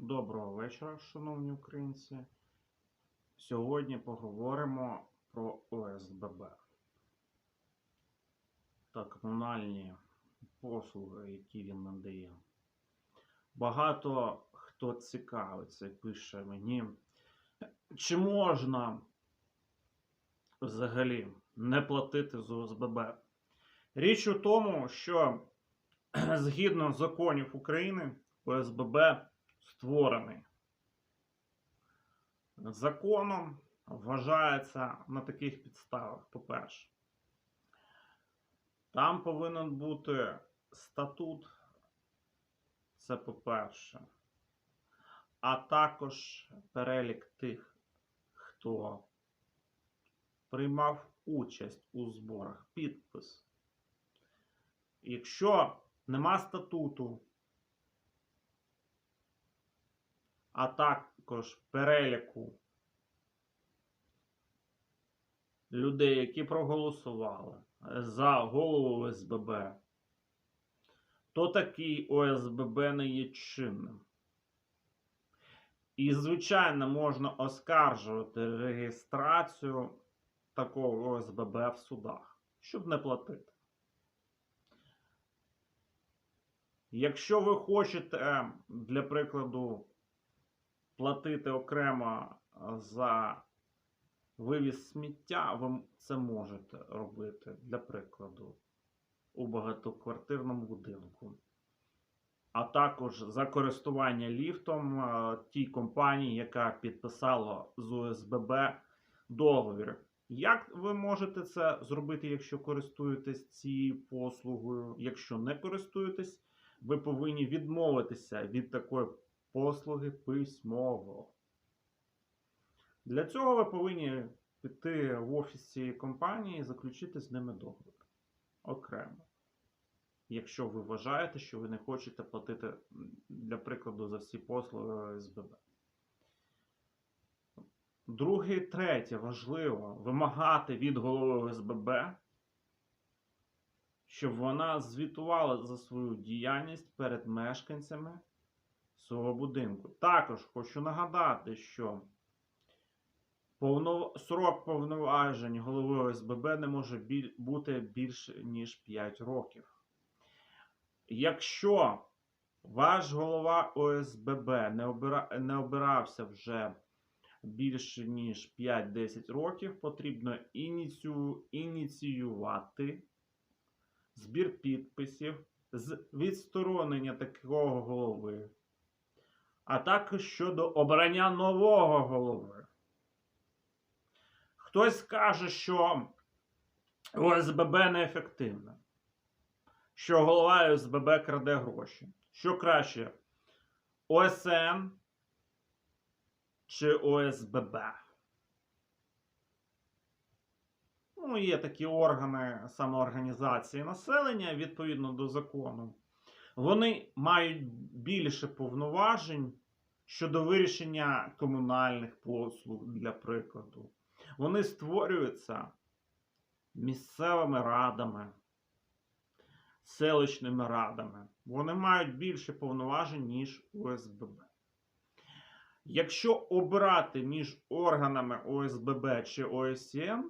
Доброго вечора, шановні українці. Сьогодні поговоримо про ОСББ та комунальні послуги, які він надає. Багато хто цікавиться і пише мені, чи можна взагалі не платити з ОСББ. Річ у тому, що згідно законів України, ОСББ створений законом, вважається на таких підставах. По-перше, там повинен бути статут, це по-перше, а також перелік тих, хто приймав участь у зборах, підпис. Якщо нема статуту, а також переліку людей, які проголосували за голову ОСББ, то такий ОСББ не є чинним. І, звичайно, можна оскаржувати реєстрацію такого ОСББ в судах, щоб не платити. Якщо ви хочете, для прикладу, платити окремо за вивіз сміття, ви це можете робити, для прикладу, у багатоквартирному будинку. А також за користування ліфтом е, тій компанії, яка підписала з ОСББ договір. Як ви можете це зробити, якщо користуєтесь цією послугою? Якщо не користуєтесь, ви повинні відмовитися від такої послуги письмово. Для цього ви повинні піти в офіс цієї компанії і заключити з ними договір окремо. Якщо ви вважаєте, що ви не хочете платити, для прикладу, за всі послуги СББ. Друге і третє важливо вимагати від голови СББ, щоб вона звітувала за свою діяльність перед мешканцями свого будинку. Також хочу нагадати, що повно... срок повноважень голови ОСББ не може біль... бути більше, ніж 5 років. Якщо ваш голова ОСББ не, обира... не обирався вже більше ніж 5-10 років, потрібно ініцію... ініціювати збір підписів з відсторонення такого голови а також щодо обрання нового голови. Хтось скаже, що ОСББ неефективна, що голова ОСББ краде гроші. Що краще? ОСН чи ОСББ? Ну, є такі органи самоорганізації населення відповідно до закону. Вони мають більше повноважень щодо вирішення комунальних послуг, для прикладу. Вони створюються місцевими радами, селищними радами. Вони мають більше повноважень, ніж ОСББ. Якщо обирати між органами ОСББ чи ОСМ,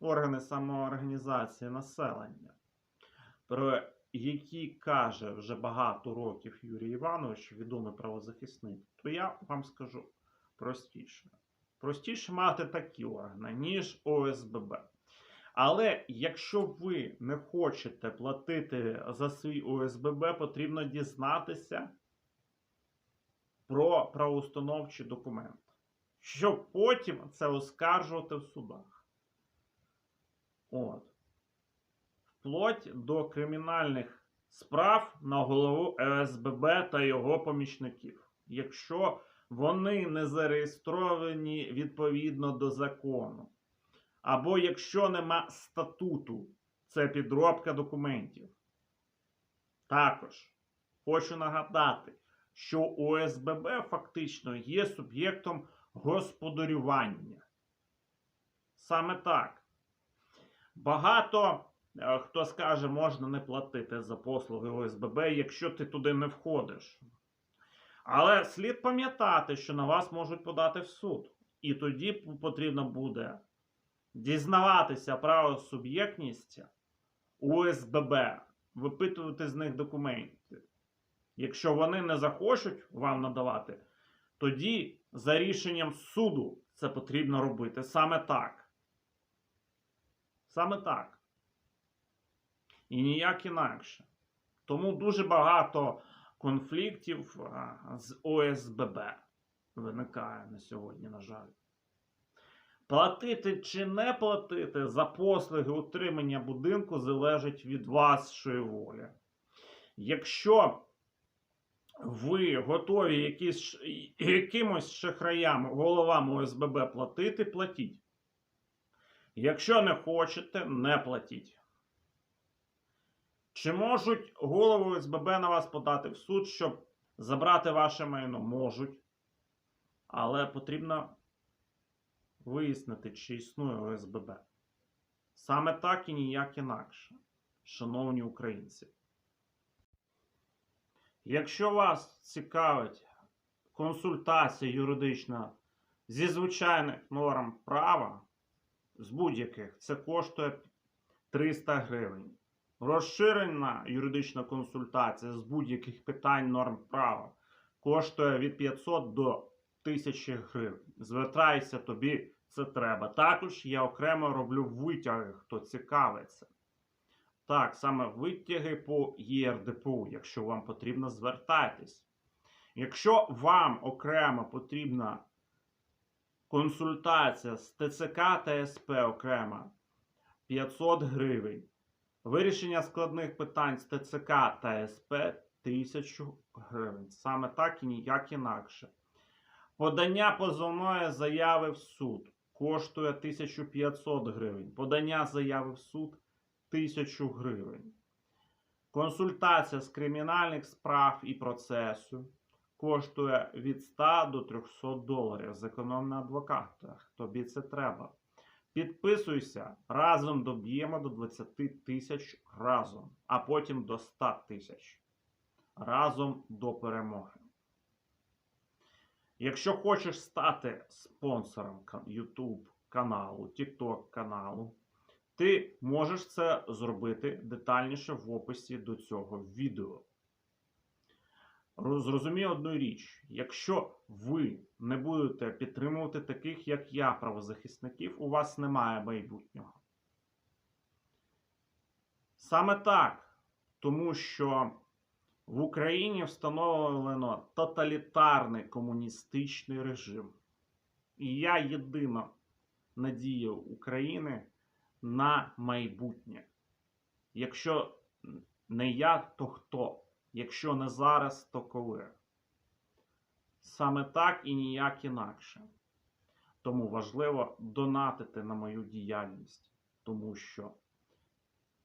органи самоорганізації населення, про які каже вже багато років Юрій Іванович, відомий правозахисник, то я вам скажу простіше. Простіше мати такі органи, ніж ОСББ. Але якщо ви не хочете платити за свій ОСББ, потрібно дізнатися про правоустановчий документ, щоб потім це оскаржувати в судах. От вплоть до кримінальних справ на голову СББ та його помічників, якщо вони не зареєстровані відповідно до закону, або якщо нема статуту, це підробка документів. Також хочу нагадати, що ОСББ фактично є суб'єктом господарювання. Саме так. Багато Хто скаже, можна не платити за послуги ОСББ, якщо ти туди не входиш. Але слід пам'ятати, що на вас можуть подати в суд. І тоді потрібно буде дізнаватися правосуб'єктність УСББ, випитувати з них документи. Якщо вони не захочуть вам надавати, тоді за рішенням суду це потрібно робити саме так. Саме так. І ніяк інакше. Тому дуже багато конфліктів з ОСББ виникає на сьогодні, на жаль. Платити чи не платити за послуги утримання будинку залежить від вашої волі. Якщо ви готові якісь, якимось шахраям, головам ОСББ платити, платіть. Якщо не хочете, не платіть. Чи можуть голови ОСББ на вас подати в суд, щоб забрати ваше майно? Можуть. Але потрібно вияснити, чи існує ОСББ. Саме так і ніяк інакше, шановні українці. Якщо вас цікавить консультація юридична зі звичайних норм права, з будь-яких, це коштує 300 гривень. Розширена юридична консультація з будь-яких питань норм права коштує від 500 до 1000 гривень. Звертайся, тобі це треба. Також я окремо роблю витяги, хто цікавиться. Так, саме витяги по ЄРДПУ, якщо вам потрібно, звертайтесь. Якщо вам окремо потрібна консультація з ТЦК та СП окремо 500 гривень. Вирішення складних питань з ТЦК та СП 1000 гривень. Саме так і ніяк інакше. Подання позовної заяви в суд коштує 1500 гривень. Подання заяви в суд 1000 гривень. Консультація з кримінальних справ і процесу коштує від 100 до 300 доларів. Зеконом на адвокатах. Тобі це треба. Підписуйся, разом доб'ємо до 20 тисяч разом, а потім до 100 тисяч. Разом до перемоги. Якщо хочеш стати спонсором YouTube каналу, TikTok каналу, ти можеш це зробити детальніше в описі до цього відео. Роз- Зрозумій одну річ: якщо ви не будете підтримувати таких, як я, правозахисників, у вас немає майбутнього. Саме так, тому що в Україні встановлено тоталітарний комуністичний режим. І я єдина надія України на майбутнє. Якщо не я, то хто? Якщо не зараз, то коли? Саме так і ніяк інакше. Тому важливо донатити на мою діяльність, тому що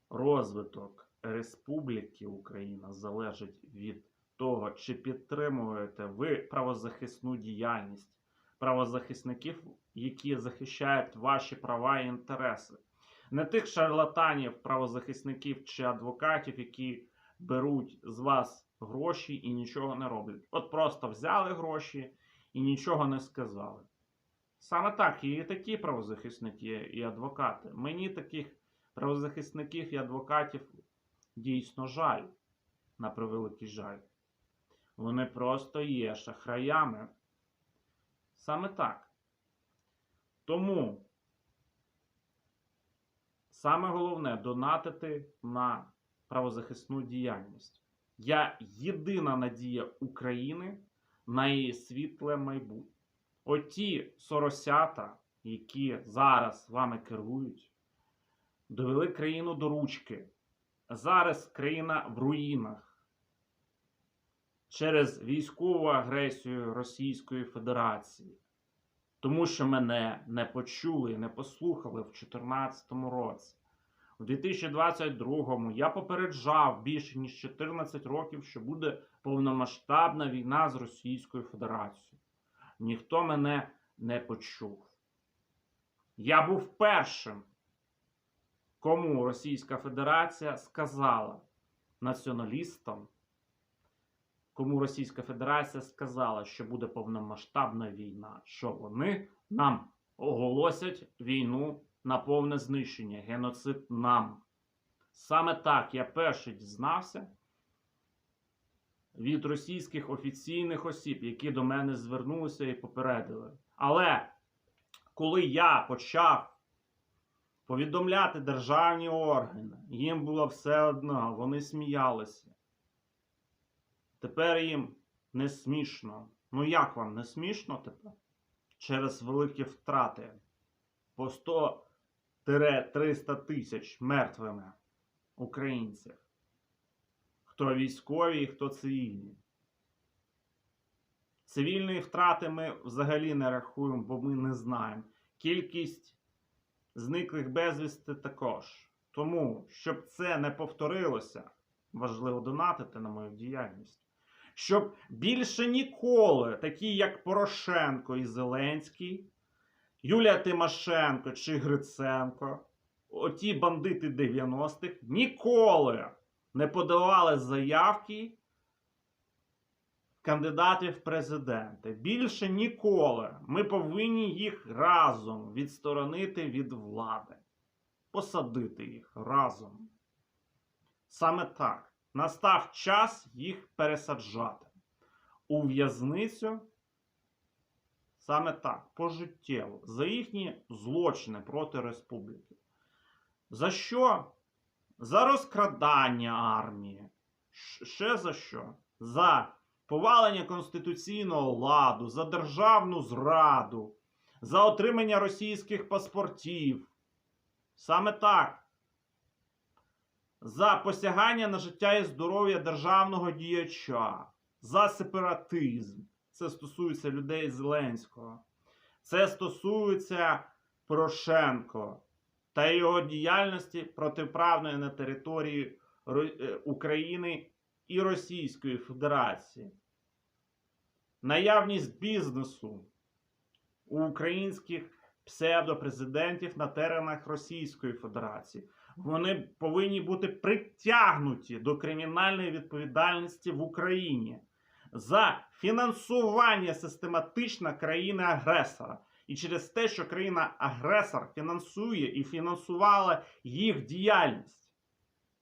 розвиток Республіки Україна залежить від того, чи підтримуєте ви правозахисну діяльність правозахисників, які захищають ваші права і інтереси. Не тих шарлатанів, правозахисників чи адвокатів, які беруть з вас гроші і нічого не роблять. От просто взяли гроші і нічого не сказали. Саме так, і такі правозахисники і адвокати. Мені таких правозахисників і адвокатів дійсно жаль, на превеликий жаль. Вони просто є шахраями. Саме так. Тому саме головне донатити на правозахисну діяльність. Я єдина надія України на її світле майбутнє. Оті соросята, які зараз вами керують, довели країну до ручки. Зараз країна в руїнах через військову агресію Російської Федерації. Тому що мене не почули і не послухали в 2014 році. У 2022-му я попереджав більше ніж 14 років, що буде повномасштабна війна з Російською Федерацією. Ніхто мене не почув. Я був першим, кому Російська Федерація сказала націоналістам, кому Російська Федерація сказала, що буде повномасштабна війна, що вони нам оголосять війну на повне знищення, геноцид нам. Саме так я перший дізнався від російських офіційних осіб, які до мене звернулися і попередили. Але коли я почав повідомляти державні органи, їм було все одно, вони сміялися. Тепер їм не смішно. Ну як вам не смішно тепер? Через великі втрати по 100-300 тисяч мертвими українців. Хто військові хто цивільні. Цивільні втрати ми взагалі не рахуємо, бо ми не знаємо. Кількість зниклих безвісти також. Тому, щоб це не повторилося, важливо донатити на мою діяльність. Щоб більше ніколи, такі як Порошенко і Зеленський, Юлія Тимошенко чи Гриценко, оті бандити 90-х, ніколи не подавали заявки кандидатів в президенти. Більше ніколи. Ми повинні їх разом відсторонити від влади, посадити їх разом. Саме так. Настав час їх пересаджати у в'язницю. Саме так, пожиттєво, за їхні злочини проти республіки. За що? За розкрадання армії. Ще за що? За повалення конституційного ладу, за державну зраду, за отримання російських паспортів. Саме так. За посягання на життя і здоров'я державного діяча, за сепаратизм. Це стосується людей Зеленського. Це стосується Порошенко та його діяльності протиправної на території е, України і Російської Федерації. Наявність бізнесу у українських псевдопрезидентів на теренах Російської Федерації. Вони повинні бути притягнуті до кримінальної відповідальності в Україні за фінансування систематично країни-агресора. І через те, що країна-агресор фінансує і фінансувала їх діяльність.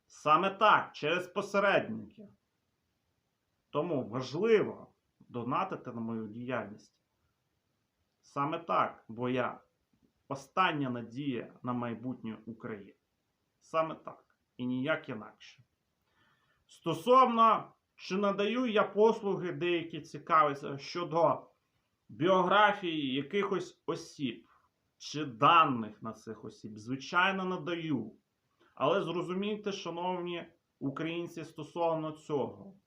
Саме так, через посередників. Тому важливо донатити на мою діяльність. Саме так, бо я остання надія на майбутнє України. Саме так. І ніяк інакше. Стосовно, чи надаю я послуги деякі цікаві щодо біографії якихось осіб чи даних на цих осіб, звичайно, надаю. Але зрозумійте, шановні українці, стосовно цього.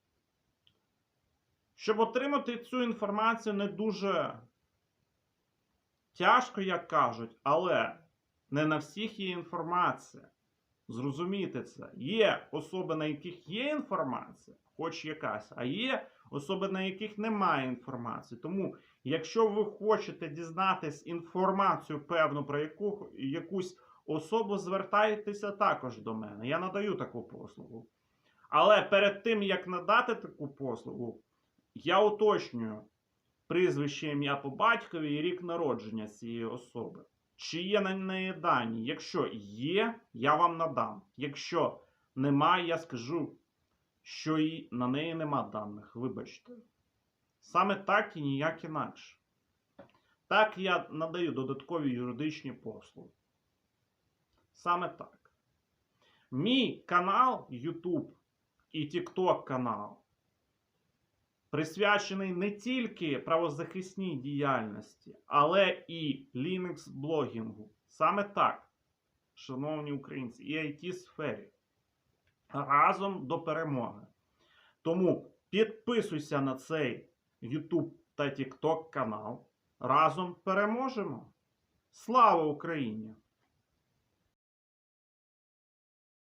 Щоб отримати цю інформацію не дуже тяжко, як кажуть, але не на всіх є інформація. Зрозумійте це. Є особи, на яких є інформація, хоч якась, а є особи, на яких немає інформації. Тому, якщо ви хочете дізнатись інформацію певну про яку, якусь особу, звертайтеся також до мене. Я надаю таку послугу. Але перед тим, як надати таку послугу, я уточнюю прізвище ім'я по батькові і рік народження цієї особи. Чи є на неї дані? Якщо є, я вам надам. Якщо немає, я скажу, що і на неї нема даних. Вибачте. Саме так і ніяк інакше. Так я надаю додаткові юридичні послуги. Саме так. Мій канал YouTube і TikTok канал присвячений не тільки правозахисній діяльності, але і Linux блогінгу. Саме так, шановні українці, і it сфері. Разом до перемоги. Тому підписуйся на цей YouTube та TikTok канал. Разом переможемо. Слава Україні!